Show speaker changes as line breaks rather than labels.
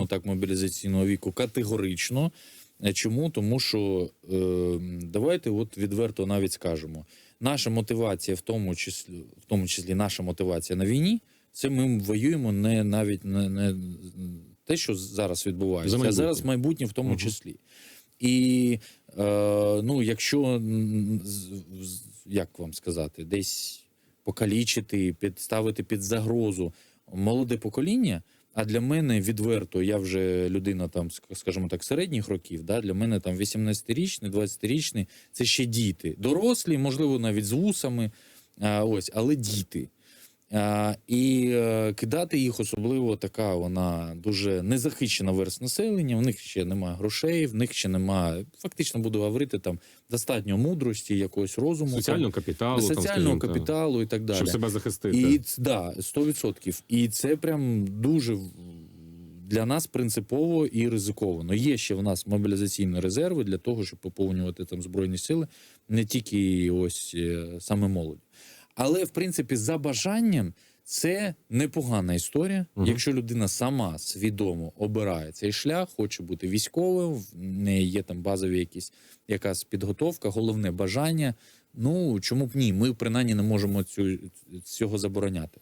скажімо так, мобілізаційного віку категорично. Е, Чому? Тому що е, давайте от відверто навіть скажемо, наша мотивація, в тому числі, в тому числі наша мотивація на війні, це ми воюємо не навіть не, не те, що зараз відбувається,
За
а зараз майбутнє в тому
Мгм.
числі. І е, ну, якщо як вам сказати, десь покалічити, підставити під загрозу молоде покоління. А для мене відверто, я вже людина там, ск- скажімо так, середніх років. Да, для мене там 18-річний, 20-річний це ще діти. Дорослі, можливо, навіть з вусами, а, ось, але діти. І е, кидати їх особливо така вона дуже незахищена верст населення. У них ще немає грошей, в них ще немає, фактично буду говорити там достатньо мудрості, якогось розуму,
Соціального капіталу,
там,
там,
соціального
скажімо, та,
капіталу і так далі.
щоб себе захистити.
І да, 100%. І це прям дуже для нас принципово і ризиковано. Є ще в нас мобілізаційні резерви для того, щоб поповнювати там збройні сили, не тільки ось е, саме молодь. Але в принципі, за бажанням. Це непогана історія.
угу.
Якщо людина сама свідомо обирає цей шлях, хоче бути військовим, в неї є там базові якісь якась підготовка, головне бажання. Ну чому б ні? Ми принаймні не можемо цю цього забороняти.